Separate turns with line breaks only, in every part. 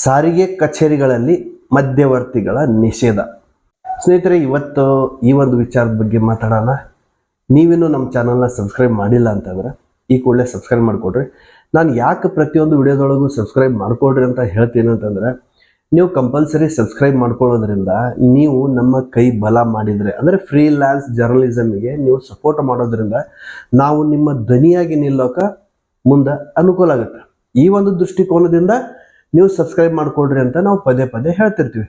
ಸಾರಿಗೆ ಕಚೇರಿಗಳಲ್ಲಿ ಮಧ್ಯವರ್ತಿಗಳ ನಿಷೇಧ. ಸ್ನೇಹಿತರೆ, ಇವತ್ತು ಈ ಒಂದು ವಿಚಾರದ ಬಗ್ಗೆ ಮಾತಾಡೋಣ. ನೀವೇನು ನಮ್ಮ ಚಾನಲ್ನ ಸಬ್ಸ್ಕ್ರೈಬ್ ಮಾಡಿಲ್ಲ ಅಂತಂದ್ರೆ ಈ ಕೂಡಲೇ ಸಬ್ಸ್ಕ್ರೈಬ್ ಮಾಡಿಕೊಡ್ರಿ. ನಾನು ಯಾಕೆ ಪ್ರತಿಯೊಂದು ವಿಡಿಯೋದೊಳಗೂ ಸಬ್ಸ್ಕ್ರೈಬ್ ಮಾಡಿಕೊಡ್ರಿ ಅಂತ ಹೇಳ್ತೀನಿ ಅಂತಂದ್ರೆ, ನೀವು ಕಂಪಲ್ಸರಿ ಸಬ್ಸ್ಕ್ರೈಬ್ ಮಾಡ್ಕೊಳ್ಳೋದ್ರಿಂದ ನೀವು ನಮ್ಮ ಕೈ ಬಲ ಮಾಡಿದರೆ, ಅಂದರೆ ಫ್ರೀಲ್ಯಾನ್ಸ್ ಜರ್ನಲಿಸಮ್ಗೆ ನೀವು ಸಪೋರ್ಟ್ ಮಾಡೋದ್ರಿಂದ ನಾವು ನಿಮ್ಮ ಧ್ವನಿಯಾಗಿ ನಿಲ್ಲೋಕೆ ಮುಂದೆ ಅನುಕೂಲ ಆಗುತ್ತೆ. ಈ ಒಂದು ದೃಷ್ಟಿಕೋನದಿಂದ ನೀವು ಸಬ್ಸ್ಕ್ರೈಬ್ ಮಾಡಿಕೊಡ್ರಿ ಅಂತ ನಾವು ಪದೇ ಪದೇ ಹೇಳ್ತಿರ್ತೀವಿ.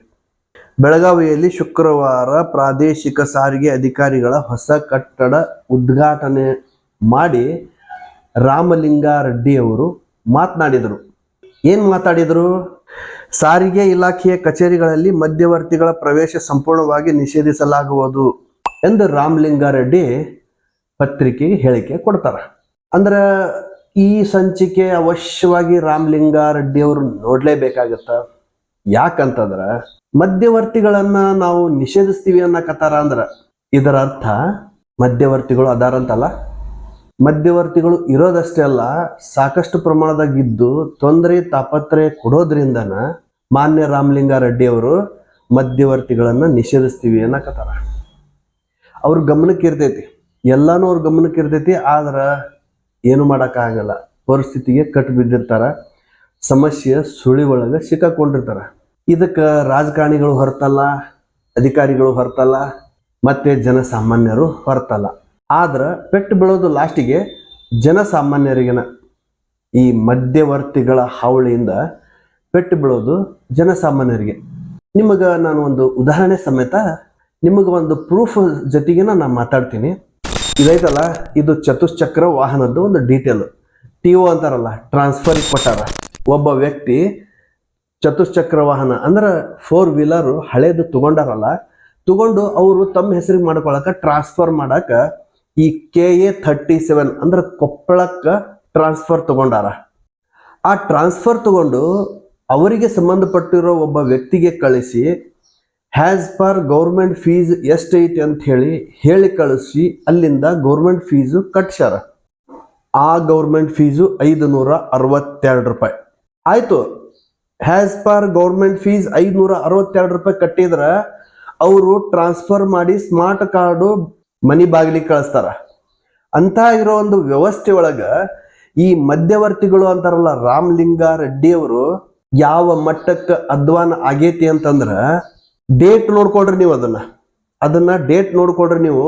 ಬೆಳಗಾವಿಯಲ್ಲಿ ಶುಕ್ರವಾರ ಪ್ರಾದೇಶಿಕ ಸಾರಿಗೆ ಅಧಿಕಾರಿಗಳ ಹೊಸ ಕಟ್ಟಡ ಉದ್ಘಾಟನೆ ಮಾಡಿ ರಾಮಲಿಂಗಾರೆಡ್ಡಿ ಅವರು ಮಾತನಾಡಿದರು. ಏನು ಮಾತಾಡಿದರು? ಸಾರಿಗೆ ಇಲಾಖೆಯ ಕಚೇರಿಗಳಲ್ಲಿ ಮಧ್ಯವರ್ತಿಗಳ ಪ್ರವೇಶ ಸಂಪೂರ್ಣವಾಗಿ ನಿಷೇಧಿಸಲಾಗುವುದು ಎಂದು ರಾಮಲಿಂಗಾರೆಡ್ಡಿ ಪತ್ರಿಕೆಗೆ ಹೇಳಿಕೆ ಕೊಡ್ತಾರೆ. ಅಂದ್ರೆ ಈ ಸಂಚಿಕೆ ಅವಶ್ಯವಾಗಿ ರಾಮಲಿಂಗಾರೆಡ್ಡಿ ಅವರು ನೋಡ್ಲೇಬೇಕಾಗತ್ತ. ಯಾಕಂತಂದ್ರ ಮಧ್ಯವರ್ತಿಗಳನ್ನ ನಾವು ನಿಷೇಧಿಸ್ತೀವಿ ಅನ್ನಕತ್ತಾರ ಅಂದ್ರ ಇದರ ಅರ್ಥ ಮಧ್ಯವರ್ತಿಗಳು ಅದಾರಂತಲ್ಲ? ಮಧ್ಯವರ್ತಿಗಳು ಇರೋದಷ್ಟೇ ಅಲ್ಲ, ಸಾಕಷ್ಟು ಪ್ರಮಾಣದಾಗಿದ್ದು ತೊಂದರೆ ತಾಪತ್ರೆ ಕೊಡೋದ್ರಿಂದನ ಮಾನ್ಯ ರಾಮಲಿಂಗಾರೆಡ್ಡಿ ಅವರು ಮಧ್ಯವರ್ತಿಗಳನ್ನ ನಿಷೇಧಿಸ್ತೀವಿ ಅನ್ನಕತ್ತಾರ ಅವ್ರ ಗಮನಕ್ಕೆ ಇರ್ತೈತಿ ಎಲ್ಲಾನು ಅವ್ರ ಗಮನಕ್ಕೆ ಇರ್ತೈತಿ ಆದ್ರ ಏನು ಮಾಡೋಕ್ಕಾಗಲ್ಲ. ಪರಿಸ್ಥಿತಿಗೆ ಕಟ್ಟು ಬಿದ್ದಿರ್ತಾರ ಸಮಸ್ಯೆ ಸುಳಿ ಒಳಗೆ ಸಿಕ್ಕಾಕೊಂಡಿರ್ತಾರ. ಇದಕ್ಕೆ ರಾಜಕಾರಣಿಗಳು ಹೊರತಲ್ಲ, ಅಧಿಕಾರಿಗಳು ಹೊರತಲ್ಲ, ಮತ್ತೆ ಜನಸಾಮಾನ್ಯರು ಹೊರತಲ್ಲ. ಆದ್ರೆ ಪೆಟ್ಟು ಬೀಳೋದು ಲಾಸ್ಟಿಗೆ ಜನಸಾಮಾನ್ಯರಿಗೆನ. ಈ ಮಧ್ಯವರ್ತಿಗಳ ಹಾವಳಿಯಿಂದ ಪೆಟ್ಟು ಬೀಳೋದು ಜನಸಾಮಾನ್ಯರಿಗೆ. ನಿಮಗೆ ನಾನು ಒಂದು ಉದಾಹರಣೆ ಸಮೇತ ನಿಮಗೆ ಒಂದು ಪ್ರೂಫ್ ಜೊತೆಗೆ ನಾನು ಮಾತಾಡ್ತೀನಿ. ಇದೈತಲ್ಲ ಇದು ಚತುಶ್ಚಕ್ರ ವಾಹನದ್ದು ಒಂದು ಡೀಟೇಲ್ ಟಿ ಒ ಅಂತಾರಲ್ಲ ಟ್ರಾನ್ಸ್ಫರ್ ಕೊಟ್ಟಾರ. ಒಬ್ಬ ವ್ಯಕ್ತಿ ಚತುಶ್ಚಕ್ರ ವಾಹನ, ಅಂದ್ರೆ ಫೋರ್ ವೀಲರ್ ಹಳೇದು ತಗೊಂಡಾರಲ್ಲ, ತಗೊಂಡು ಅವರು ತಮ್ಮ ಹೆಸರಿಗೆ ಮಾಡ್ಕೊಳಕ ಟ್ರಾನ್ಸ್ಫರ್ ಮಾಡಕ ಈ ಕೆ ಎ ಥರ್ಟಿ ಸೆವೆನ್ ಅಂದ್ರೆ ಕೊಪ್ಪಳಕ್ಕೆ ಟ್ರಾನ್ಸ್ಫರ್ ತಗೊಂಡಾರ. ಆ ಟ್ರಾನ್ಸ್ಫರ್ ತಗೊಂಡು ಅವರಿಗೆ ಸಂಬಂಧಪಟ್ಟಿರೋ ಒಬ್ಬ ವ್ಯಕ್ತಿಗೆ ಕಳಿಸಿ ಹ್ಯಾಸ್ ಪರ್ ಗೌರ್ಮೆಂಟ್ ಫೀಸ್ ಎಷ್ಟೈತಿ ಅಂತ ಹೇಳಿ ಹೇಳಿ ಕಳಿಸಿ, ಅಲ್ಲಿಂದ ಗೌರ್ಮೆಂಟ್ ಫೀಸು ಕಟ್ಸ್ಯಾರ. ಆ ಗೌರ್ಮೆಂಟ್ ಫೀಸು ಐದು ನೂರ ಅರವತ್ತೆರಡು ರೂಪಾಯಿ. ಆಯಿತು ಹ್ಯಾಸ್ ಪರ್ ಗೌರ್ಮೆಂಟ್ ಫೀಸ್ ಐದುನೂರ ಅರವತ್ತೆರಡು ರೂಪಾಯಿ ಕಟ್ಟಿದ್ರೆ, ಅವರು ಟ್ರಾನ್ಸ್ಫರ್ ಮಾಡಿ ಸ್ಮಾರ್ಟ್ ಕಾರ್ಡು ಮನಿ ಬಾಗಿಲಿಗೆ ಕಳಿಸ್ತಾರ. ಅಂತ ಇರೋ ಒಂದು ವ್ಯವಸ್ಥೆ ಒಳಗೆ, ಈ ಮಧ್ಯವರ್ತಿಗಳು ಅಂತಾರಲ್ಲ ರಾಮಲಿಂಗ ಅವರು, ಯಾವ ಮಟ್ಟಕ್ಕೆ ಅಧ್ವಾನ ಆಗೇತಿ ಅಂತಂದ್ರ ಡೇಟ್ ನೋಡ್ಕೊಳ್ರಿ ನೀವು ಅದನ್ನ. ಅದನ್ನ ಡೇಟ್ ನೋಡ್ಕೊಳ್ರಿ ನೀವು.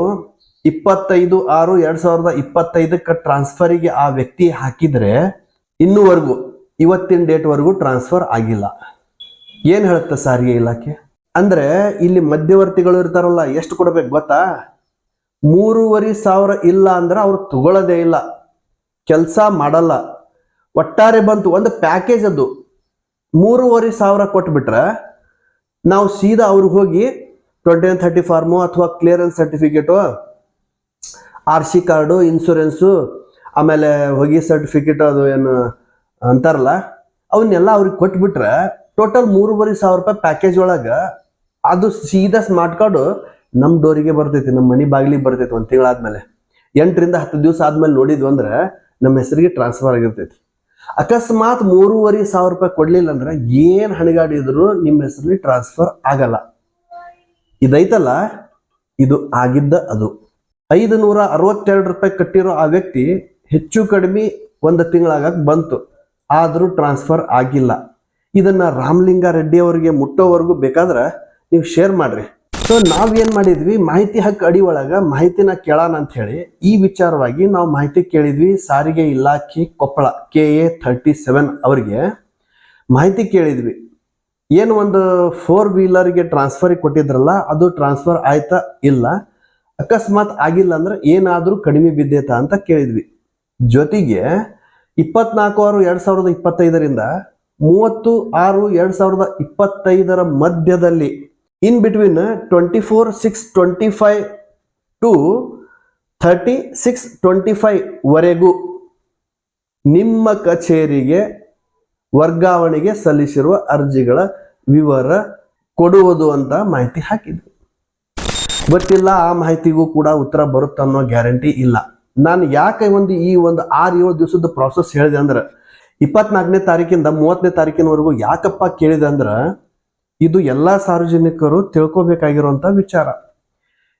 ಇಪ್ಪತ್ತೈದು ಆರು ಎರಡ್ ಸಾವಿರದ ಇಪ್ಪತ್ತೈದಕ್ಕೆ ಟ್ರಾನ್ಸ್ಫರಿಗೆ ಆ ವ್ಯಕ್ತಿ ಹಾಕಿದ್ರೆ ಇನ್ನೂವರೆಗೂ, ಇವತ್ತಿನ ಡೇಟ್ವರೆಗೂ ಟ್ರಾನ್ಸ್ಫರ್ ಆಗಿಲ್ಲ. ಏನ್ ಹೇಳುತ್ತೆ ಸಾರಿಗೆ ಇಲಾಖೆ? ಅಂದ್ರೆ ಇಲ್ಲಿ ಮಧ್ಯವರ್ತಿಗಳು ಇರ್ತಾರಲ್ಲ, ಎಷ್ಟು ಕೊಡ್ಬೇಕು ಗೊತ್ತಾ? ಮೂರುವರೆ ಸಾವಿರ ಇಲ್ಲ ಅಂದ್ರೆ ಅವ್ರು ತಗೊಳ್ಳೋದೇ ಇಲ್ಲ. ಕೆಲಸ ಮಾಡಲ್ಲ. ಒಟ್ಟಾರೆ ಬಂತು, ಒಂದು ಪ್ಯಾಕೇಜ್ ಅದು. ಮೂರುವರೆ ಸಾವಿರ ಕೊಟ್ಬಿಟ್ರೆ ನಾವು ಸೀದಾ ಅವ್ರಿಗೆ ಹೋಗಿ ಟ್ವೆಂಟಿ ಒನ್ ಥರ್ಟಿ ಫಾರ್ಮು ಅಥವಾ clearance certificate R C card insurance ಆಮೇಲೆ ಹೋಗಿ ಸರ್ಟಿಫಿಕೇಟ್ ಅದು ಏನು ಅಂತಾರಲ್ಲ, ಅವನ್ನೆಲ್ಲ ಅವ್ರಿಗೆ ಕೊಟ್ಬಿಟ್ರೆ ಟೋಟಲ್ ಮೂರುವರೆ ಸಾವಿರ ರೂಪಾಯಿ ಪ್ಯಾಕೇಜ್ ಒಳಗೆ ಅದು ಸೀದಾ ಸ್ಮಾರ್ಟ್ ಕಾರ್ಡು ನಮ್ಮ ಡೋರಿಗೆ ಬರ್ತೈತಿ ನಮ್ಮ ಮನೆ ಬಾಗಿಲಿಗೆ ಬರ್ತೈತಿ ಒಂದು ತಿಂಗಳಾದ್ಮೇಲೆ. ಎಂಟರಿಂದ ಹತ್ತು ದಿವಸ ಆದ್ಮೇಲೆ ನೋಡಿದ್ವು ಅಂದ್ರೆ ನಮ್ಮ ಹೆಸರಿಗೆ ಟ್ರಾನ್ಸ್ಫರ್ ಆಗಿರ್ತೈತಿ. ಅಕಸ್ಮಾತ್ ಮೂರುವರೆ ಸಾವಿರ ರೂಪಾಯಿ ಕೊಡ್ಲಿಲ್ಲ ಅಂದ್ರೆ ಏನ್ ಹಣಗಾಡಿದ್ರು ನಿಮ್ಮ ಹೆಸರಲ್ಲಿ ಟ್ರಾನ್ಸ್ಫರ್ ಆಗಲ್ಲ. ಇದೈತಲ್ಲ? ಇದು ಆಗಿದ್ದ ಅದು. ಐದು ನೂರ ಅರವತ್ತೆರಡು ರೂಪಾಯಿ ಕಟ್ಟಿರೋ ಆ ವ್ಯಕ್ತಿ ಹೆಚ್ಚು ಕಡಿಮೆ ಒಂದು ತಿಂಗಳಾಗಕ್ಕೆ ಬಂತು. ಆದರೂ ಟ್ರಾನ್ಸ್ಫರ್ ಆಗಿಲ್ಲ. ಇದನ್ನ ರಾಮಲಿಂಗಾರೆಡ್ಡಿ ಅವರಿಗೆ ಮುಟ್ಟೋವರೆಗೂ ಬೇಕಾದ್ರೆ ನೀವು ಶೇರ್ ಮಾಡ್ರಿ. ಸೊ ನಾವೇನ್ ಮಾಡಿದ್ವಿ? ಮಾಹಿತಿ ಹಕ್ಕು ಅಡಿ ಒಳಗ ಮಾಹಿತಿನ ಕೇಳಾನ ಅಂತ ಹೇಳಿ ಈ ವಿಚಾರವಾಗಿ ನಾವು ಮಾಹಿತಿ ಕೇಳಿದ್ವಿ. ಸಾರಿಗೆ ಇಲಾಖೆ Koppal K A thirty seven ಅವರಿಗೆ ಮಾಹಿತಿ ಕೇಳಿದ್ವಿ. ಏನು ಒಂದು ಫೋರ್ ವೀಲರ್ಗೆ ಟ್ರಾನ್ಸ್ಫರ್ ಕೊಟ್ಟಿದ್ರಲ್ಲ, ಅದು ಟ್ರಾನ್ಸ್ಫರ್ ಆಯ್ತಾ ಇಲ್ಲ? ಅಕಸ್ಮಾತ್ ಆಗಿಲ್ಲ ಅಂದ್ರೆ ಏನಾದರೂ ಕಡಿಮೆ ಬಿದ್ದೈತಾ ಅಂತ ಕೇಳಿದ್ವಿ. ಜೊತೆಗೆ ಇಪ್ಪತ್ನಾಲ್ಕು ಆರು ಎರಡ್ ಸಾವಿರದ ಇಪ್ಪತ್ತೈದರಿಂದ ಮೂವತ್ತು ಆರು ಎರಡ್ ಸಾವಿರದ ಇಪ್ಪತ್ತೈದರ ಮಧ್ಯದಲ್ಲಿ in between twenty four, six, twenty five to thirty, six, twenty five ವರೆಗೂ ನಿಮ್ಮ ಕಚೇರಿಗೆ ವರ್ಗಾವಣೆಗೆ ಸಲ್ಲಿಸಿರುವ ಅರ್ಜಿಗಳ ವಿವರ ಕೊಡುವುದು ಅಂತ ಮಾಹಿತಿ ಹಾಕಿದ್ರು. ಗೊತ್ತಿಲ್ಲ, ಆ ಮಾಹಿತಿಗೂ ಕೂಡ ಉತ್ತರ ಬರುತ್ತೆ ಅನ್ನೋ ಗ್ಯಾರಂಟಿ ಇಲ್ಲ. ನಾನು ಯಾಕೆ ಒಂದು ಈ ಒಂದು ಆರು ಏಳು ದಿವಸದ ಪ್ರಾಸೆಸ್ ಹೇಳಿದೆ ಅಂದ್ರೆ, ಇಪ್ಪತ್ನಾಲ್ಕನೇ ತಾರೀಕಿಂದ ಮೂವತ್ತನೇ ತಾರೀಕಿನವರೆಗೂ ಯಾಕಪ್ಪ ಕೇಳಿದೆ ಅಂದ್ರ ಇದು ಎಲ್ಲಾ ಸಾರ್ವಜನಿಕರು ತಿಳ್ಕೊಬೇಕಾಗಿರುವಂತ ವಿಚಾರ.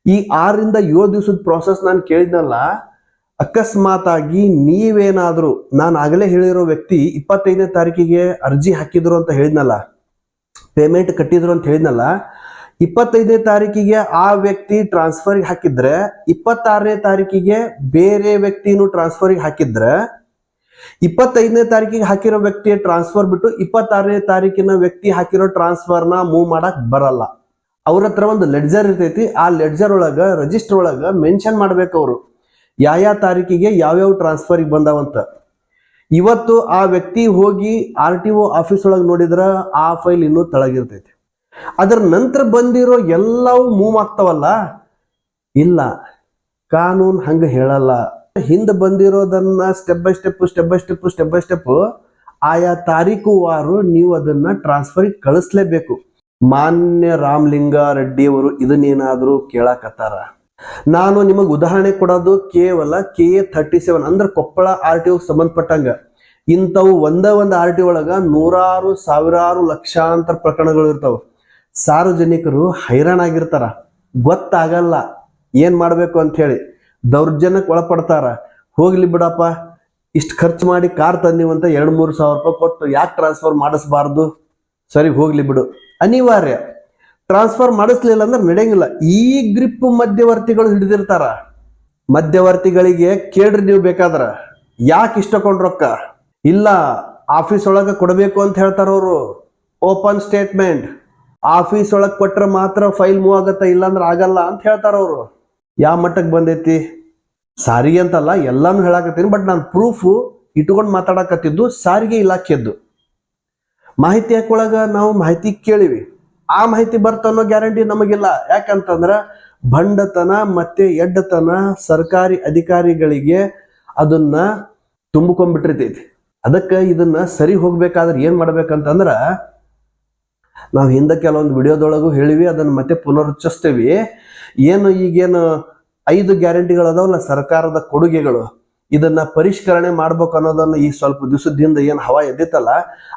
ಈ ಆರರಿಂದ ಏಳು ದಿವಸದ ಪ್ರೋಸೆಸ್ ನಾನು ಕೇಳಿದ್ನಲ್ಲ ಅಕಸ್ಮಾತ್ ಆಗಿ ನೀವೇನಾದ್ರೂ, ನಾನು ಆಗಲೇ ಹೇಳಿರೋ ವ್ಯಕ್ತಿ ಇಪ್ಪತ್ತೈದನೇ ತಾರೀಕಿಗೆ ಅರ್ಜಿ ಹಾಕಿದ್ರು ಅಂತ ಹೇಳಿದ್ನಲ್ಲ ಪೇಮೆಂಟ್ ಕಟ್ಟಿದ್ರು ಅಂತ ಹೇಳಿದ್ನಲ್ಲ, ಇಪ್ಪತ್ತೈದನೇ ತಾರೀಕಿಗೆ ಆ ವ್ಯಕ್ತಿ ಟ್ರಾನ್ಸ್ಫರ್ಗೆ ಹಾಕಿದ್ರೆ, ಇಪ್ಪತ್ತಾರನೇ ತಾರೀಕಿಗೆ ಬೇರೆ ವ್ಯಕ್ತಿನೂ ಟ್ರಾನ್ಸ್ಫರ್ಗೆ ಹಾಕಿದ್ರೆ ಇಪ್ಪತ್ತೈದನೇ ತಾರೀಕಿಗೆ ಹಾಕಿರೋ ವ್ಯಕ್ತಿಯ ಟ್ರಾನ್ಸ್ಫರ್ ಬಿಟ್ಟು ಇಪ್ಪತ್ತಾರನೇ ತಾರೀಕಿನ ವ್ಯಕ್ತಿ ಹಾಕಿರೋ ಟ್ರಾನ್ಸ್ಫರ್ನ ಮೂವ್ ಮಾಡಕ್ ಬರಲ್ಲ. ಅವ್ರ ಹತ್ರ ಒಂದು ಲೆಡ್ಜರ್ ಇರ್ತೈತಿ, ಆ ಲೆಡ್ಜರ್ ಒಳಗ ರಿಜಿಸ್ಟರ್ ಒಳಗ ಮೆನ್ಷನ್ ಮಾಡ್ಬೇಕು ಅವರು. ಯಾವ ತಾರೀಕಿಗೆ ಯಾವ್ಯಾವ ಟ್ರಾನ್ಸ್ಫರ್ಗೆ ಬಂದಾವಂತ ಇವತ್ತು ಆ ವ್ಯಕ್ತಿ ಹೋಗಿ ಆರ್ ಟಿ ಒ ಆಫೀಸ್ ಒಳಗೆ ನೋಡಿದ್ರ ಆ ಫೈಲ್ ಇನ್ನೂ ತಳಗಿರ್ತೈತಿ. ಅದರ ನಂತರ ಬಂದಿರೋ ಎಲ್ಲವೂ ಮೂವ್ ಆಗ್ತಾವಲ್ಲ? ಇಲ್ಲ. ಕಾನೂನು ಹಂಗ ಹೇಳಲ್ಲ. ಹಿಂದೆ ಬಂದಿರೋದನ್ನ step by step step by step step by step ಆಯಾ ತಾರೀಕು ವಾರು ನೀವು ಅದನ್ನ ಟ್ರಾನ್ಸ್ಫರ್ ಕಳಿಸ್ಲೇಬೇಕು. ಮಾನ್ಯ ರಾಮಲಿಂಗ ರೆಡ್ಡಿ ಅವರು ಇದನ್ನೇನಾದ್ರೂ ಕೇಳಾಕತ್ತಾರ? ನಾನು ನಿಮಗೆ ಉದಾಹರಣೆ ಕೊಡೋದು ಕೇವಲ ಕೆ ಎ ಥರ್ಟಿ ಸೆವೆನ್ ಅಂದ್ರೆ ಕೊಪ್ಪಳ ಆರ್ ಟಿ ಸಂಬಂಧಪಟ್ಟಂಗ. ಇಂಥವು ಒಂದೇ ಒಂದು ಆರ್ ಟಿ ಒಳಗ ನೂರಾರು, ಸಾವಿರಾರು ಲಕ್ಷಾಂತರ ಪ್ರಕರಣಗಳು ಇರ್ತಾವ. ಸಾರ್ವಜನಿಕರು ಹೈರಾಣಾಗಿರ್ತಾರ. ಗೊತ್ತಾಗಲ್ಲ. ಏನ್ ಮಾಡ್ಬೇಕು ಅಂತ ಹೇಳಿ ದೌರ್ಜನ್ಯಕ್ಕೆ ಒಳಪಡ್ತಾರ. ಹೋಗ್ಲಿ ಬಿಡಪ್ಪ, ಇಷ್ಟು ಖರ್ಚು ಮಾಡಿ ಕಾರ್ ತಂದೀವಂತ ಎರಡು ಮೂರು ಸಾವಿರ ರೂಪಾಯಿ ಕೊಟ್ಟು ಯಾಕೆ ಟ್ರಾನ್ಸ್ಫರ್ ಮಾಡಿಸ್ಬಾರ್ದು? ಸರಿ, ಹೋಗ್ಲಿ ಬಿಡು. ಅನಿವಾರ್ಯ. ಟ್ರಾನ್ಸ್ಫರ್ ಮಾಡಿಸ್ಲಿಲ್ಲ ಅಂದ್ರೆ ನಡೆಯಂಗಿಲ್ಲ. ಈ ಗ್ರಿಪ್ ಮಧ್ಯವರ್ತಿಗಳು ಹಿಡಿದಿರ್ತಾರ. ಮಧ್ಯವರ್ತಿಗಳಿಗೆ ಕೇಳ್ರಿ ನೀವು ಬೇಕಾದ್ರ. ಯಾಕೆ ಇಷ್ಟಕೊಂಡ್ ರೊಕ್ಕ? ಇಲ್ಲ ಆಫೀಸ್ ಒಳಗ ಕೊಡಬೇಕು ಅಂತ ಹೇಳ್ತಾರ ಅವರು. ಓಪನ್ ಸ್ಟೇಟ್ಮೆಂಟ್ ಆಫೀಸ್ ಒಳಗೆ ಕೊಟ್ರೆ ಮಾತ್ರ ಫೈಲ್ ಮೂವ್ ಆಗತ್ತ, ಇಲ್ಲಾಂದ್ರೆ ಆಗಲ್ಲ ಅಂತ ಹೇಳ್ತಾರ ಅವರು. ಯಾವ ಮಟ್ಟಕ್ಕೆ ಬಂದೈತಿ? ಸಾರಿಗೆ ಅಂತಲ್ಲ, ಎಲ್ಲಾನು ಹೇಳಾಕತ್ತೀನಿ ಬಟ್ ನಾನು ಪ್ರೂಫ್ ಇಟ್ಕೊಂಡು ಮಾತಾಡಕತ್ತಿದ್ದು ಸಾರಿಗೆ ಇಲಾಖೆದ್ದು. ಮಾಹಿತಿ ಹಾಕೊಳಗ ನಾವು ಮಾಹಿತಿ ಕೇಳಿವಿ. ಆ ಮಾಹಿತಿ ಬರ್ತ ಅನ್ನೋ ಗ್ಯಾರಂಟಿ ನಮಗಿಲ್ಲ. ಯಾಕಂತಂದ್ರ ಭಂಡತನ ಮತ್ತೆ ಎಡ್ಡತನ ಸರ್ಕಾರಿ ಅಧಿಕಾರಿಗಳಿಗೆ ಅದನ್ನ ತುಂಬಿಕೊಂಡ್ಬಿಟ್ಟಿರ್ತೈತಿ. ಅದಕ್ಕೆ ಇದನ್ನ ಸರಿ ಹೋಗ್ಬೇಕಾದ್ರೆ ಏನ್ ಮಾಡ್ಬೇಕಂತಂದ್ರ ನಾವು ಹಿಂದೆ ಕೆಲವೊಂದು ವಿಡಿಯೋದೊಳಗೂ ಹೇಳಿವಿ, ಅದನ್ನು ಮತ್ತೆ ಪುನರುಚ್ಚರಿಸ್ತೇವಿ. ಏನು ಈಗೇನು ಐದು ಗ್ಯಾರಂಟಿಗಳು ಅದಾವಲ್ಲ ಸರ್ಕಾರದ ಕೊಡುಗೆಗಳು. ಇದನ್ನ ಪರಿಷ್ಕರಣೆ ಮಾಡ್ಬೇಕು ಅನ್ನೋದನ್ನ ಈ ಸ್ವಲ್ಪ ದಿವಸದಿಂದ ಏನು ಹವಾ ಎದ್ದಿತ್ತಲ್ಲ,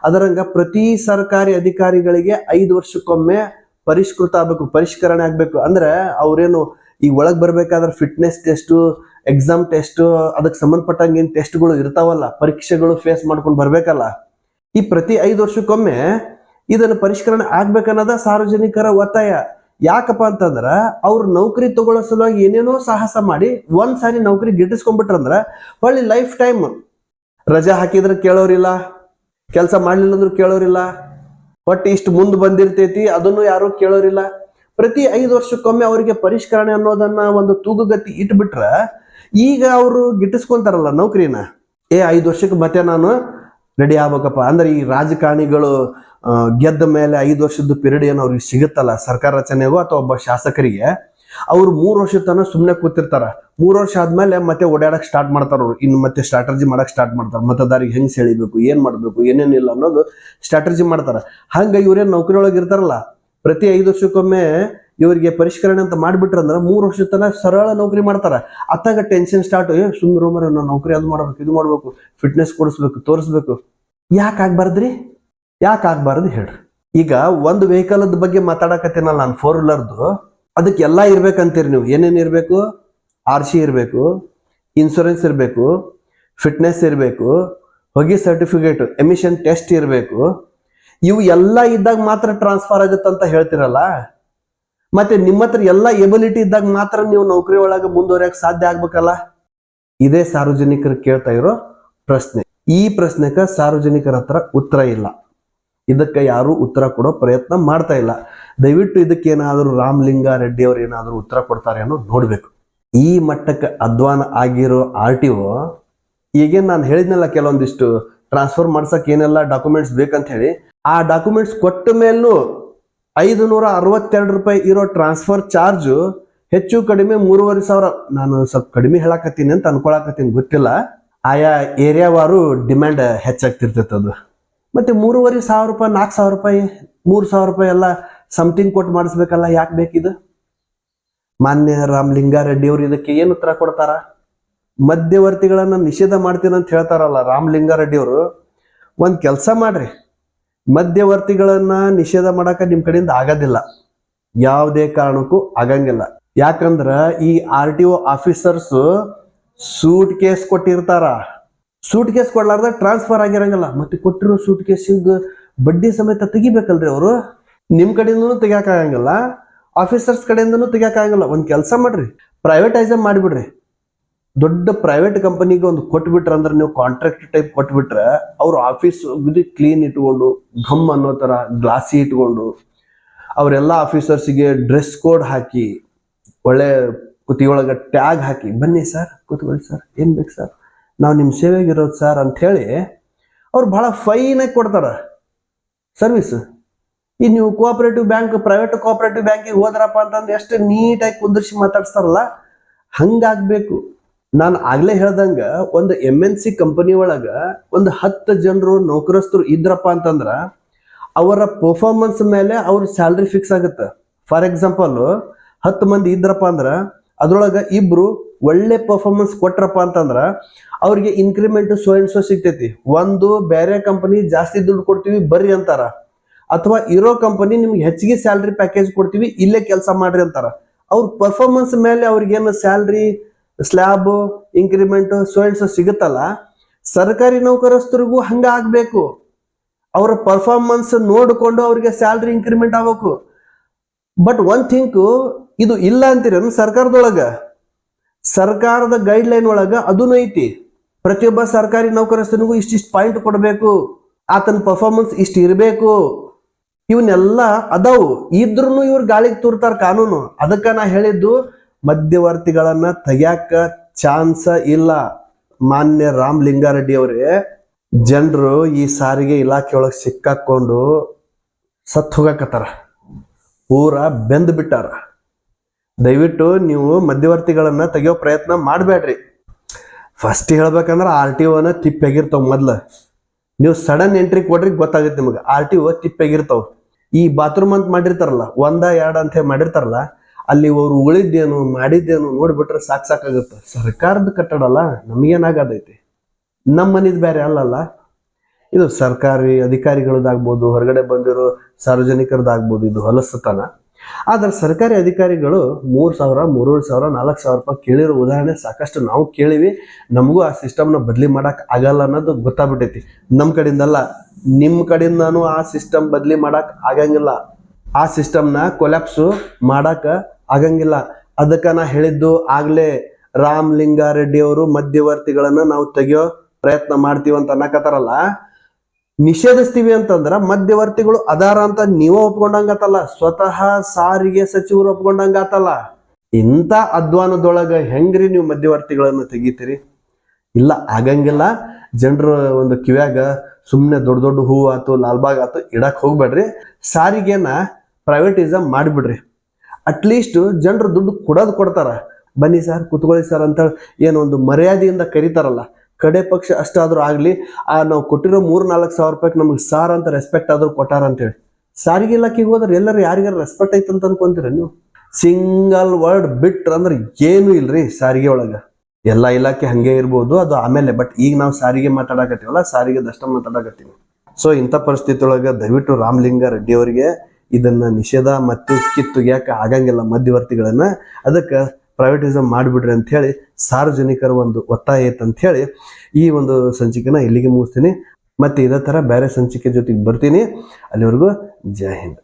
ಅದರಂಗ ಪ್ರತಿ ಸರ್ಕಾರಿ ಅಧಿಕಾರಿಗಳಿಗೆ ಐದು ವರ್ಷಕ್ಕೊಮ್ಮೆ ಪರಿಷ್ಕೃತ ಆಗ್ಬೇಕು, ಪರಿಷ್ಕರಣೆ ಆಗ್ಬೇಕು. ಅಂದ್ರೆ ಅವ್ರೇನು ಈ ಒಳಗ್ ಬರ್ಬೇಕಾದ್ರೆ ಫಿಟ್ನೆಸ್ ಟೆಸ್ಟ್ ಎಕ್ಸಾಮ್ ಟೆಸ್ಟ್ ಅದಕ್ಕೆ ಸಂಬಂಧಪಟ್ಟಂಗೆ ಏನ್ ಟೆಸ್ಟ್ಗಳು ಇರ್ತಾವಲ್ಲ, ಪರೀಕ್ಷೆಗಳು ಫೇಸ್ ಮಾಡ್ಕೊಂಡು ಬರ್ಬೇಕಲ್ಲ. ಈ ಪ್ರತಿ ಐದು ವರ್ಷಕ್ಕೊಮ್ಮೆ ಇದನ್ನ ಪರಿಷ್ಕರಣೆ ಆಗ್ಬೇಕನ್ನೋದ ಸಾರ್ವಜನಿಕರ ಒತ್ತಾಯ. ಯಾಕಪ್ಪ ಅಂತಂದ್ರ ಅವ್ರ ನೌಕರಿ ತಗೊಳ್ಳೋ ಸಲುವಾಗಿ ಏನೇನೋ ಸಾಹಸ ಮಾಡಿ ಒಂದ್ ಸಾರಿ ನೌಕರಿ ಗಿಟ್ಟಿಸ್ಕೊಂಡ್ಬಿಟ್ರಂದ್ರ ಹೊಳ್ಳಿ ಲೈಫ್ ಟೈಮ್ ರಜಾ ಹಾಕಿದ್ರೆ ಕೇಳೋರಿಲ್ಲ, ಕೆಲಸ ಮಾಡ್ಲಿಲ್ಲ ಅಂದ್ರೂ ಕೇಳೋರಿಲ್ಲ ಒಟ್ಟು ಇಷ್ಟು ಮುಂದೆ ಬಂದಿರ್ತೈತಿ ಅದನ್ನು ಯಾರು ಕೇಳೋರಿಲ್ಲ. ಪ್ರತಿ ಐದು ವರ್ಷಕ್ಕೊಮ್ಮೆ ಅವರಿಗೆ ಪರಿಷ್ಕರಣೆ ಅನ್ನೋದನ್ನ ಒಂದು ತೂಗುಗತಿ ಇಟ್ಬಿಟ್ರ ಈಗ ಅವರು ಗಿಟ್ಟಿಸ್ಕೊಂತಾರಲ್ಲ ನೌಕರಿನ. ಏ, ಐದು ವರ್ಷಕ್ಕೆ ಮತ್ತೆ ನಾನು ರೆಡಿ ಆಗ್ಬೇಕಪ್ಪ ಅಂದ್ರೆ ಈ ರಾಜಕಾರಣಿಗಳು ಗೆದ್ದ ಮೇಲೆ ಐದು ವರ್ಷದ ಪಿರಿಯಡ್ ಏನು ಅವ್ರಿಗೆ ಸಿಗುತ್ತಲ್ಲ? ಸರ್ಕಾರ ರಚನೆಗೂ ಅಥವಾ ಒಬ್ಬ ಶಾಸಕರಿಗೆ? ಅವ್ರು ಮೂರು ವರ್ಷದ ತನಕ ಸುಮ್ಮನೆ ಕೂತಿರ್ತಾರ. ಮೂರು ವರ್ಷ ಆದ್ಮೇಲೆ ಮತ್ತೆ ಓಡಾಡಕ್ ಸ್ಟಾರ್ಟ್ ಮಾಡ್ತಾರ ಅವ್ರು. ಇನ್ನು ಮತ್ತೆ ಸ್ಟ್ರಾಟಜಿ ಮಾಡಕ್ ಸ್ಟಾರ್ಟ್ ಮಾಡ್ತಾರೆ. ಮತದಾರಿಗೆ ಹೆಂಗ್ ಸೆಳಿಬೇಕು, ಏನ್ ಮಾಡ್ಬೇಕು ಏನೇನಿಲ್ಲ ಅನ್ನೋದು ಸ್ಟ್ರಾಟಜಿ ಮಾಡ್ತಾರ. ಹಂಗ ಇವ್ರೇನ್ ನೌಕರಿ ಒಳಗೆ ಇರ್ತಾರಲ್ಲ? ಪ್ರತಿ ಐದು ವರ್ಷಕ್ಕೊಮ್ಮೆ ಇವರಿಗೆ ಪರಿಷ್ಕರಣೆ ಅಂತ ಮಾಡ್ಬಿಟ್ರಂದ್ರ ಮೂರು ವರ್ಷದ ತನಕ ಸರಳ ನೌಕರಿ ಮಾಡ್ತಾರೆ. ಅತ್ತಾಗ ಟೆನ್ಷನ್ ಸ್ಟಾರ್ಟ್ ಏ ಸುಂದರ ನಾವು ನೌಕರಿ ಅದು ಮಾಡ್ಬೇಕು, ಇದು ಮಾಡ್ಬೇಕು ಫಿಟ್ನೆಸ್ ಕೊಡಿಸ್ಬೇಕು, ತೋರಿಸ್ಬೇಕು. ಯಾಕೆ ಆಗ್ಬಾರ್ದ್ರಿ? ಯಾಕೆ ಆಗ್ಬಾರ್ದು ಹೇಳ್ರಿ. ಈಗ ಒಂದು ವೆಹಿಕಲ್ ಬಗ್ಗೆ ಮಾತಾಡಕತ್ತೀನಲ್ಲ ನಾನು ಫೋರ್ ವೀಲರ್ದು ಅದಕ್ಕೆ ಎಲ್ಲ ಇರ್ಬೇಕಂತೀರಿ ನೀವು. ಏನೇನು ಇರಬೇಕು? ಆರ್ ಸಿ ಇರಬೇಕು ಇನ್ಶೂರೆನ್ಸ್ ಇರಬೇಕು ಫಿಟ್ನೆಸ್ ಇರಬೇಕು, ಹೊಗೆ ಸರ್ಟಿಫಿಕೇಟ್ ಎಮಿಷನ್ ಟೆಸ್ಟ್ ಇರಬೇಕು. ಇವು ಎಲ್ಲ ಇದ್ದಾಗ ಮಾತ್ರ ಟ್ರಾನ್ಸ್ಫರ್ ಆಗುತ್ತಂತ ಹೇಳ್ತಿರಲ್ಲ? ಮತ್ತೆ ನಿಮ್ಮ ಹತ್ರ ಎಲ್ಲ ಎಬಿಲಿಟಿ ಇದ್ದಾಗ ಮಾತ್ರ ನೀವು ನೌಕರಿ ಒಳಗೆ ಮುಂದುವರಿಯಕ್ಕೆ ಸಾಧ್ಯ ಆಗ್ಬೇಕಲ್ಲ? ಇದೇ ಸಾರ್ವಜನಿಕರು ಕೇಳ್ತಾ ಇರೋ ಪ್ರಶ್ನೆ. ಈ ಪ್ರಶ್ನೆಗೆ ಸಾರ್ವಜನಿಕರ ಹತ್ರ ಉತ್ತರ ಇಲ್ಲ. ಇದಕ್ಕೆ ಯಾರು ಉತ್ತರ ಕೊಡೋ ಪ್ರಯತ್ನ ಮಾಡ್ತಾ ಇಲ್ಲ. ದಯವಿಟ್ಟು ಇದಕ್ಕೆ ಏನಾದರೂ ರಾಮಲಿಂಗ ರೆಡ್ಡಿ ಅವ್ರು ಏನಾದರೂ ಉತ್ತರ ಕೊಡ್ತಾರೆ ಅನ್ನೋ ನೋಡ್ಬೇಕು. ಈ ಮಟ್ಟಕ್ಕೆ ಅಧ್ವಾನ ಆಗಿರೋ ಆರ್ ಟಿ ಒ, ಈಗೇನು ನಾನು ಹೇಳಿದ್ನಲ್ಲ ಕೆಲವೊಂದಿಷ್ಟು ಟ್ರಾನ್ಸ್ಫರ್ ಮಾಡ್ಸಕ್ ಏನೆಲ್ಲ ಡಾಕ್ಯುಮೆಂಟ್ಸ್ ಬೇಕಂತ ಹೇಳಿ, ಆ ಡಾಕ್ಯುಮೆಂಟ್ಸ್ ಕೊಟ್ಟ ಮೇಲೂ ಐದು ನೂರ ಅರವತ್ತೆರಡು ರೂಪಾಯಿ ಇರೋ ಟ್ರಾನ್ಸ್ಫರ್ ಚಾರ್ಜ್ ಹೆಚ್ಚು ಕಡಿಮೆ ಮೂರುವರೆ ಸಾವಿರ. ನಾನು ಸ್ವಲ್ಪ ಕಡಿಮೆ ಹೇಳಾಕತ್ತೀನಿ ಅಂತ ಅನ್ಕೊಳಕತ್ತೀನಿ, ಗೊತ್ತಿಲ್ಲ. ಆಯಾ ಏರಿಯಾವಾರು ಡಿಮ್ಯಾಂಡ್ ಹೆಚ್ಚಾಗ್ತಿರ್ತೈತೆ ಅದು. ಮತ್ತೆ ಮೂರುವರೆ ಸಾವಿರ ರೂಪಾಯಿ, ನಾಲ್ಕು ಸಾವಿರ ರೂಪಾಯಿ, ಮೂರು ಸಾವಿರ ರೂಪಾಯಿ ಎಲ್ಲ ಸಮಥಿಂಗ್ ಕೊಟ್ಟು ಮಾಡಿಸ್ಬೇಕಲ್ಲ, ಯಾಕೆ ಬೇಕಿದು? ಮಾನ್ಯ ರಾಮಲಿಂಗಾರೆಡ್ಡಿ ಅವರು ಇದಕ್ಕೆ ಏನು ಉತ್ತರ ಕೊಡ್ತಾರ? ಮಧ್ಯವರ್ತಿಗಳನ್ನ ನಿಷೇಧ ಮಾಡ್ತೀನಿ ಅಂತ ಹೇಳ್ತಾರಲ್ಲ ರಾಮಲಿಂಗಾರೆಡ್ಡಿ ಅವರು, ಒಂದು ಕೆಲಸ ಮಾಡ್ರಿ. ಮಧ್ಯವರ್ತಿಗಳನ್ನ ನಿಷೇಧ ಮಾಡಕ ನಿಮ್ಮ ಕಡೆಯಿಂದ ಆಗೋದಿಲ್ಲ. ಯಾವುದೇ ಕಾರಣಕ್ಕೂ ಆಗಂಗಿಲ್ಲ. ಯಾಕಂದ್ರ ಈ R T O officers suitcase ಕೊಟ್ಟಿರ್ತಾರ. ಸೂಟ್ ಕೇಸ್ ಕೊಡ್ಲಾರ್ದ ಟ್ರಾನ್ಸ್ಫರ್ ಆಗಿರಂಗಿಲ್ಲ. ಮತ್ತೆ ಕೊಟ್ಟಿರೋ ಸೂಟ್ ಕೇಸಿಂಗ್ ಬಡ್ಡಿ ಸಮೇತ ತೆಗಿಬೇಕಲ್ರಿ ಅವರು. ನಿಮ್ಮ ಕಡೆಯಿಂದನೂ ತೆಗಿಯಕ್ಕಾಗಂಗಿಲ್ಲ ಆಫೀಸರ್ಸ್ ಕಡೆಯಿಂದನೂ ತೆಗಿಯಕ್ಕಾಗಂಗಿಲ್ಲ ಒಂದು ಕೆಲಸ ಮಾಡ್ರಿ. ಪ್ರೈವೇಟೈಸ್ ಮಾಡಿಬಿಡ್ರಿ. ದೊಡ್ಡ ಪ್ರೈವೇಟ್ ಕಂಪನಿಗೆ ಒಂದು ಕೊಟ್ಬಿಟ್ರೆ ಅಂದ್ರೆ ನೀವು ಕಾಂಟ್ರಾಕ್ಟ್ ಟೈಪ್ ಕೊಟ್ಬಿಟ್ರೆ ಅವ್ರ ಆಫೀಸ್ ಕ್ಲೀನ್ ಇಟ್ಕೊಂಡು, ಘಮ್ ಅನ್ನೋ ತರ ಗ್ಲಾಸಿ ಇಟ್ಕೊಂಡು, ಅವರೆಲ್ಲ ಆಫೀಸರ್ಸಿಗೆ ಡ್ರೆಸ್ ಕೋಡ್ ಹಾಕಿ, ಒಳ್ಳೆ ಕುತಿಯೊಳಗೆ ಟ್ಯಾಗ್ ಹಾಕಿ, ಬನ್ನಿ ಸರ್ ಕೂತ್ಕೊಳ್ಳಿ ಸರ್ ಏನು ಬೇಕು ಸರ್ ನಾವು ನಿಮ್ಮ ಸೇವೆಗೆ ಇರೋದು ಸರ್ ಹೇಳಿ ಅವ್ರು ಭಾಳ ಆಗಿ ಕೊಡ್ತಾರ ಸರ್ವಿಸ್ ಈ ನೀವು ಕೋಆಪರೇಟಿವ್ ಬ್ಯಾಂಕ್ ಪ್ರೈವೇಟ್ ಕೋಆಪರೇಟಿವ್ ಬ್ಯಾಂಕಿಗೆ ಹೋದ್ರಪ್ಪ ಅಂತಂದ್ರೆ ಎಷ್ಟು ನೀಟಾಗಿ ಕುಂದರ್ಸಿ ಮಾತಾಡ್ಸ್ತಾರಲ್ಲ? ಹಂಗಾಗ್ಬೇಕು. ನಾನು ಆಗ್ಲೇ ಹೇಳ್ದಂಗ ಒಂದು ಎಂ ಎನ್ ಸಿ ಕಂಪನಿ ಒಳಗ ಒಂದು ಹತ್ತು ಜನರು ನೌಕರಸ್ಥರು ಇದ್ರಪ್ಪ ಅಂತಂದ್ರ ಅವರ ಪರ್ಫಾರ್ಮೆನ್ಸ್ ಮೇಲೆ ಅವ್ರ ಸ್ಯಾಲ್ರಿ ಫಿಕ್ಸ್ ಆಗುತ್ತೆ. ಫಾರ್ ಎಕ್ಸಾಂಪಲ್ ಹತ್ತು ಮಂದಿ ಇದ್ರಪ್ಪ ಅಂದ್ರ ಅದ್ರೊಳಗ ಇಬ್ರು ಒಳ್ಳೆ ಪರ್ಫಾರ್ಮೆನ್ಸ್ ಕೊಟ್ರಪ್ಪ ಅಂತಂದ್ರ ಅವ್ರಿಗೆ ಇನ್ಕ್ರಿಮೆಂಟ್ ಸೋ ಅಂಡ್ ಸೋ ಸಿಗ್ತೈತಿ. ಒಂದು ಬೇರೆ ಕಂಪನಿ ಜಾಸ್ತಿ ದುಡ್ಡು ಕೊಡ್ತೀವಿ, ಬರ್ರಿ ಅಂತಾರ. ಅಥವಾ ಇರೋ ಕಂಪನಿ ನಿಮ್ಗೆ ಹೆಚ್ಚಿಗೆ ಸ್ಯಾಲ್ರಿ ಪ್ಯಾಕೇಜ್ ಕೊಡ್ತೀವಿ, ಇಲ್ಲೇ ಕೆಲಸ ಮಾಡ್ರಿ ಅಂತಾರ. ಅವ್ರ ಪರ್ಫಾರ್ಮೆನ್ಸ್ ಮೇಲೆ ಅವ್ರಿಗೇನು salary slab increment so and so ಸಿಗುತ್ತಲ್ಲ? ಸರ್ಕಾರಿ ನೌಕರಸ್ಥರಿಗೂ ಹಂಗ ಆಗ್ಬೇಕು. ಅವರ ಪರ್ಫಾರ್ಮೆನ್ಸ್ ನೋಡಿಕೊಂಡು ಅವ್ರಿಗೆ ಸ್ಯಾಲ್ರಿ ಇನ್ಕ್ರಿಮೆಂಟ್ ಆಗ್ಬೇಕು. ಬಟ್ ಒನ್ ಥಿಂಕ್ ಇದು ಇಲ್ಲ ಅಂತೀರೇನು ಸರ್ಕಾರದೊಳಗ. ಸರ್ಕಾರದ ಗೈಡ್ಲೈನ್ ಒಳಗ ಅದೂ ಐತಿ. ಪ್ರತಿಯೊಬ್ಬ ಸರ್ಕಾರಿ ನೌಕರಸ್ಥನಿಗೂ ಇಷ್ಟಿಷ್ಟು ಪಾಯಿಂಟ್ ಕೊಡಬೇಕು. ಆತನ ಪರ್ಫಾರ್ಮೆನ್ಸ್ ಇಷ್ಟು ಇರಬೇಕು. ಇವನ್ನೆಲ್ಲ ಅದಾವು. ಇದ್ರೂ ಇವ್ರು ಗಾಳಿಗೆ ತೂರ್ತಾರ ಕಾನೂನು. ಅದಕ್ಕ ನಾ ಹೇಳಿದ್ದು ಮಧ್ಯವರ್ತಿಗಳನ್ನ ತೆಗ್ಯಾಕ ಚಾನ್ಸ ಇಲ್ಲ. ಮಾನ್ಯ ರಾಮ್ ಲಿಂಗಾರೆಡ್ಡಿ ಅವರೇ, ಜನರು ಈ ಸಾರಿಗೆ ಇಲಾಖೆ ಒಳಗೆ ಸಿಕ್ಕಾಕೊಂಡು ಸತ್ತು ಹೋಗಕತ್ತಾರ. ಊರ ಬೆಂದ್ ಬಿಟ್ಟಾರ. ದಯವಿಟ್ಟು ನೀವು ಮಧ್ಯವರ್ತಿಗಳನ್ನ ತೆಗಿಯೋ ಪ್ರಯತ್ನ ಮಾಡಬೇಡ್ರಿ ಫಸ್ಟ್ ಹೇಳ್ಬೇಕಂದ್ರೆ ಆರ್ ಟಿ ಒನ ತಿಪ್ಪೆಗಿರ್ತಾವ ಮೊದ್ಲು. ನೀವು ಸಡನ್ ಎಂಟ್ರಿ ಕೊಡ್ರಿ ಗೊತ್ತಾಗುತ್ತೆ ನಿಮಗೆ. ಆರ್ ಟಿ ಒ ತಿಪ್ಪೆಗಿರ್ತಾವ ಈ ಬಾತ್ರೂಮ್ ಅಂತ ಮಾಡಿರ್ತಾರಲ್ಲ, ಒಂದ, ಎರಡು ಅಂತ ಹೇಳಿ ಮಾಡಿರ್ತಾರಲ್ಲ ಅಲ್ಲಿ ಅವರು ಉಳಿದೇನು ಮಾಡಿದ್ದೇನು ನೋಡ್ಬಿಟ್ರೆ ಸಾಕ್ ಸಾಕಾಗುತ್ತೆ. ಸರ್ಕಾರದ ಕಟ್ಟಡ ಅಲ್ಲ, ನಮಗೇನಾಗದೈತಿ? ನಮ್ಮ ಮನೇದು ಬೇರೆ ಅಲ್ಲಲ್ಲ? ಇದು ಸರ್ಕಾರಿ ಅಧಿಕಾರಿಗಳದ್ದಾಗ್ಬೋದು, ಹೊರಗಡೆ ಬಂದಿರೋ ಸಾರ್ವಜನಿಕರದ್ದಾಗ್ಬೋದು, ಇದು ಹೊಲಸತನ. ಆದ್ರೆ ಸರ್ಕಾರಿ ಅಧಿಕಾರಿಗಳು ಮೂರು ಸಾವಿರ, ಮೂರುವರೆ ಸಾವಿರ, ನಾಲ್ಕು ಸಾವಿರ ರೂಪಾಯಿ ಕೇಳಿರೋ ಉದಾಹರಣೆ ಸಾಕಷ್ಟು ನಾವು ಕೇಳಿವಿ. ನಮಗೂ ಆ ಸಿಸ್ಟಮ್ನ ಬದಲಿ ಮಾಡಕ್ ಆಗಲ್ಲ ಅನ್ನೋದು ಗೊತ್ತಾಗ್ಬಿಟ್ಟೈತಿ. ನಮ್ಮ ಕಡೆಯಿಂದಲ್ಲ ನಿಮ್ಮ ಕಡೆಯಿಂದನೂ ಆ ಸಿಸ್ಟಮ್ ಬದಲಿ ಮಾಡಕ್ ಆಗಂಗಿಲ್ಲ. ಆ ಸಿಸ್ಟಮ್ನ ಕೊಲ್ಯಾಪ್ಸು ಮಾಡಕ್ ಆಗಂಗಿಲ್ಲ. ಅದಕ್ಕೆ ನಾ ಹೇಳಿದ್ದು ಆಗ್ಲೇ ರಾಮ್ ಲಿಂಗಾರೆಡ್ಡಿ ಅವರು ಮಧ್ಯವರ್ತಿಗಳನ್ನ ನಾವು ತೆಗಿಯೋ ಪ್ರಯತ್ನ ಮಾಡ್ತೀವಿ ಅಂತ ಅನ್ನಕತ್ತಾರಲ್ಲ. ನಿಷೇಧಿಸ್ತೀವಿ ಅಂತಂದ್ರ ಮಧ್ಯವರ್ತಿಗಳು ಅದಾರ ಅಂತ ನೀವ ಒಪ್ಕೊಂಡಂಗಾತಲ್ಲ ಸ್ವತಃ ಸಾರಿಗೆ ಸಚಿವರು ಒಪ್ಕೊಂಡಂಗಾತಲ್ಲ ಇಂಥ ಅಧ್ವಾನದೊಳಗ ಹೆಂಗ್ರಿ ನೀವು ಮಧ್ಯವರ್ತಿಗಳನ್ನ ತೆಗಿತೀರಿ? ಇಲ್ಲ, ಆಗಂಗಿಲ್ಲ. ಜನರ ಒಂದು ಕಿವ್ಯಾಗ ಸುಮ್ಮನೆ ದೊಡ್ಡ ದೊಡ್ಡ ಹೂವು ಆತು ಲಾಲ್ಬಾಗ್ ಆತು ಇಡಕ್ ಹೋಗ್ಬೇಡ್ರಿ. ಸಾರಿಗೆನ ಪ್ರೈವೇಟಿಸಮ್ ಮಾಡಿಬಿಡ್ರಿ. ಅಟ್ಲೀಸ್ಟ್ ಜನರು ದುಡ್ಡು ಕೊಡೋದು ಕೊಡ್ತಾರ. ಬನ್ನಿ ಸರ್, ಕುತ್ಕೊಳ್ಳಿ ಸರ್ ಅಂತ ಏನೋ ಒಂದು ಮರ್ಯಾದೆಯಿಂದ ಕರೀತಾರಲ್ಲ. ಕಡೆ ಪಕ್ಷ ಅಷ್ಟಾದರೂ ಆಗಲಿ, ಆ ನಾವು ಕೊಟ್ಟಿರೋ ಮೂರು ನಾಲ್ಕು ಸಾವಿರ ರೂಪಾಯಿ ನಮಗೆ ಸಾರ್ ಅಂತ ರೆಸ್ಪೆಕ್ಟ್ ಆದ್ರೂ ಕೊಟ್ಟಾರ ಅಂತೇಳಿ ಸಾರಿಗೆ ಇಲಾಖೆಗೆ ಹೋದ್ರೆ ಎಲ್ಲರೂ ಯಾರಿಗಾರ ರೆಸ್ಪೆಕ್ಟ್ ಐತೆ ಅಂತ ಅನ್ಕೊಂತೀರ ನೀವು? ಸಿಂಗಲ್ ವರ್ಡ್ ಬಿಟ್ರ ಅಂದ್ರೆ ಏನು ಇಲ್ರಿ ಸಾರಿಗೆ ಒಳಗ. ಎಲ್ಲ ಇಲಾಖೆ ಹಂಗೆ ಇರ್ಬೋದು, ಅದು ಆಮೇಲೆ ಬಟ್ ಈಗ ನಾವು ಸಾರಿಗೆ ಮಾತಾಡಕತ್ತೀವಲ್ಲ, ಸಾರಿಗೆ ದಷ್ಟ ಮಾತಾಡಕತ್ತೀವಿ. ಸೊ ಇಂಥ ಪರಿಸ್ಥಿತಿ ಒಳಗೆ ದಯವಿಟ್ಟು ರಾಮಲಿಂಗ ರೆಡ್ಡಿ ಅವರಿಗೆ ಇದನ್ನ ನಿಷೇಧ ಮತ್ತು ಕಿತ್ತುಗ್ಯಾಕ ಆಗಂಗಿಲ್ಲ ಮಧ್ಯವರ್ತಿಗಳನ್ನ, ಅದಕ್ಕೆ ಪ್ರೈವೇಟಿಸಮ್ ಮಾಡಿಬಿಡ್ರಿ ಅಂತ ಹೇಳಿ ಸಾರ್ವಜನಿಕರ ಒಂದು ಒತ್ತಾಯ ಐತೆ ಅಂತ ಹೇಳಿ ಈ ಒಂದು ಸಂಚಿಕೆನ ಇಲ್ಲಿಗೆ ಮುಗಿಸ್ತೀನಿ. ಮತ್ತೆ ಇದೇ ಥರ ಬೇರೆ ಸಂಚಿಕೆ ಜೊತೆಗೆ ಬರ್ತೀನಿ. ಅಲ್ಲಿವರೆಗೂ ಜೈ ಹಿಂದ್.